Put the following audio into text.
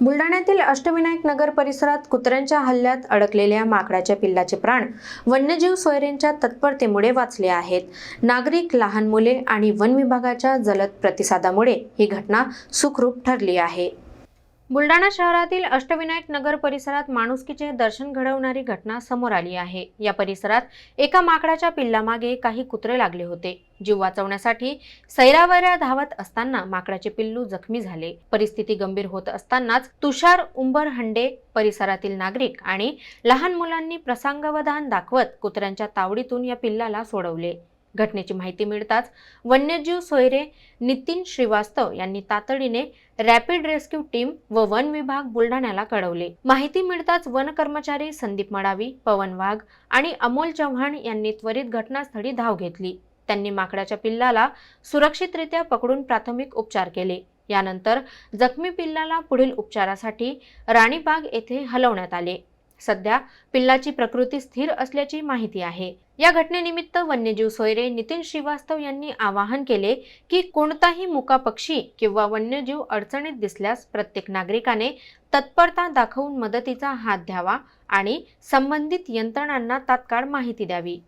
बुलढाण्यातील अष्टविनायक नगर परिसरात कुत्र्यांच्या हल्ल्यात अडकलेल्या माकडाच्या पिल्लाचे प्राण वन्यजीव सोयरेंच्या तत्परतेमुळे वाचले आहेत. नागरिक लहान मुले आणि वन विभागाच्या जलद प्रतिसादामुळे ही घटना सुखरूप ठरली आहे. बुलढाणा शहरातील अष्टविनायक नगर परिसरात माणुसकीचे दर्शन घडवणारी घटना समोर आली आहे. या परिसरात एका माकडाच्या पिल्लामागे काही कुत्रे लागले होते. जीव वाचवण्यासाठी सैरावैरा धावत असताना माकडाचे पिल्लू जखमी झाले. परिस्थिती गंभीर होत असतानाच तुषार उंबर हंडे परिसरातील नागरिक आणि लहान मुलांनी प्रसंगावधान दाखवत कुत्र्यांच्या तावडीतून या पिल्लाला सोडवले. घटनेची माहिती मिळताच वन्यजीव सोयरे नितीन श्रीवास्तव यांनी तातडीने रॅपिड रेस्क्यू टीम व वन विभाग बुलढाण्याला कळवले. माहिती मिळताच वन कर्मचारी संदीप मडावी पवन वाघ आणि अमोल चव्हाण यांनी त्वरित घटनास्थळी धाव घेतली. त्यांनी माकडाच्या पिल्लाला सुरक्षितरित्या पकडून प्राथमिक उपचार केले. यानंतर जखमी पिल्लाला पुढील उपचारासाठी राणीबाग येथे हलवण्यात आले. सध्या पिल्लाची प्रकृती स्थिर असल्याची माहिती आहे. या घटनेनिमित्त वन्यजीव सोयरे नितीन श्रीवास्तव यांनी आवाहन केले की कोणताही मुका पक्षी किंवा वन्यजीव अडचणीत दिसल्यास प्रत्येक नागरिकाने तत्परता दाखवून मदतीचा हात द्यावा आणि संबंधित यंत्रणांना तात्काळ माहिती द्यावी.